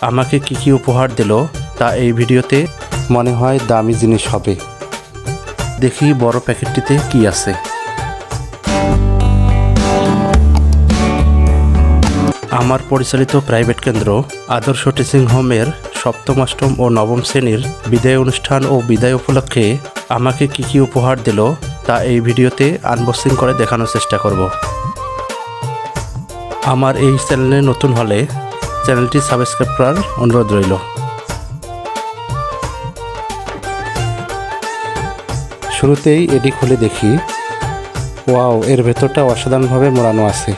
আমাকে কি কি উপহার দিল তা এই ভিডিওতে মনে হয় দামি জিনিস হবে। দেখি বড় প্যাকেটটিতে কি আছে। আমার পরিচালিত প্রাইভেট কেন্দ্র আদর্শ টিচিং হোমের সপ্তম অষ্টম ও নবম শ্রেণির বিদায় অনুষ্ঠান ও বিদায় উপলক্ষে আমাকে কি কি উপহার দিল তা এই ভিডিওতে আনবক্সিং করে দেখানোর চেষ্টা করব। আমার এই চ্যানেলে নতুন হলে চ্যানেলটি সাবস্ক্রাইব করার অনুরোধ রইল। শুরুতেই এটি খুলে দেখি, ওয়াও, এর ভেতরটা অসাধারণভাবে মোড়ানো আছে।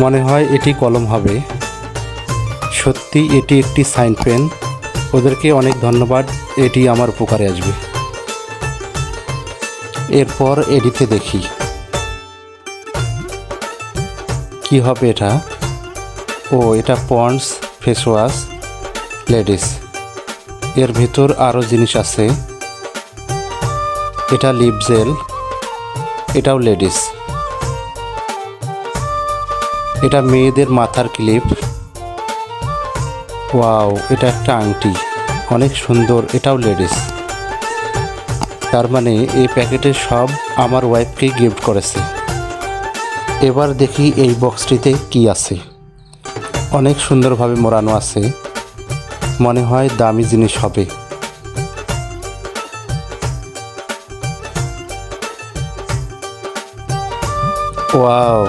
মনে হয় এটি কলম হবে। সত্যি, এটি একটি সাইন পেন। ওদেরকে অনেক ধন্যবাদ, এটি আমার উপকারে আসবে। এরপর এডিতে দেখি। কি হবে এটা? ও এটা পন্ডস ফেস ওয়াশ লেডিস। এর ভিতর আরও জিনিস আছে। এটা লিপ জেল, এটাও লেডিস। এটা মেয়েদের মাথার ক্লিপ। ওয়াও, এটা একটা আংটি। অনেক সুন্দর, এটাও লেডিস। তার মানে এই প্যাকেটে সব আমার ওয়াইফকে গিফট করেছে। এবার দেখি এই বক্সটিতে কি আছে। অনেক সুন্দরভাবে মোড়ানো আছে। মনে হয় দামি জিনিস হবে। ওয়াও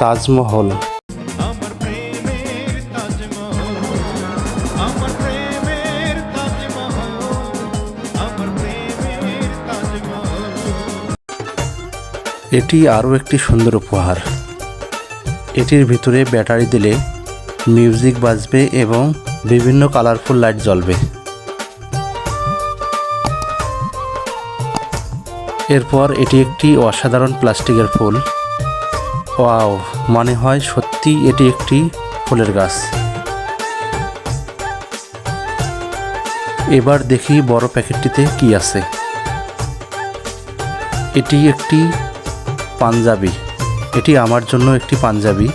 তাজমহল। এটি আরও একটি সুন্দর উপহার। এটির ভিতরে ব্যাটারি দিলে মিউজিক বাজবে এবং বিভিন্ন কালারফুল লাইট জ্বলবে। এরপর এটি একটি অসাধারণ প্লাস্টিকের ফুল। ওয়াও, মনে হয় সত্যি এটি একটি ফুলের গাছ। এবার দেখি বড় প্যাকেটটিতে কি আছে। এটি একটি পাঞ্জাবি। এটি আমার জন্য একটি পাঞ্জাবি।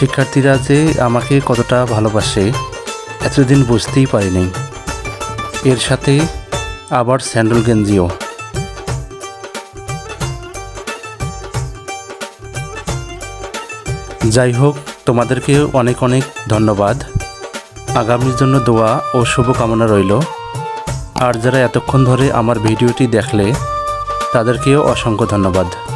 শিক্ষার্থীরা যে আমাকে কতটা ভালোবাসে, এতদিন বুঝতেই পারিনি। এর সাথে আবার স্যান্ডেল গেঞ্জিও। যাই হোক, তোমাদেরকে অনেক অনেক ধন্যবাদ। আগামীর জন্য দোয়া ও শুভকামনা রইল। আর যারা এতক্ষণ ধরে আমার ভিডিওটি দেখলে, তাদেরকেও অসংখ্য ধন্যবাদ।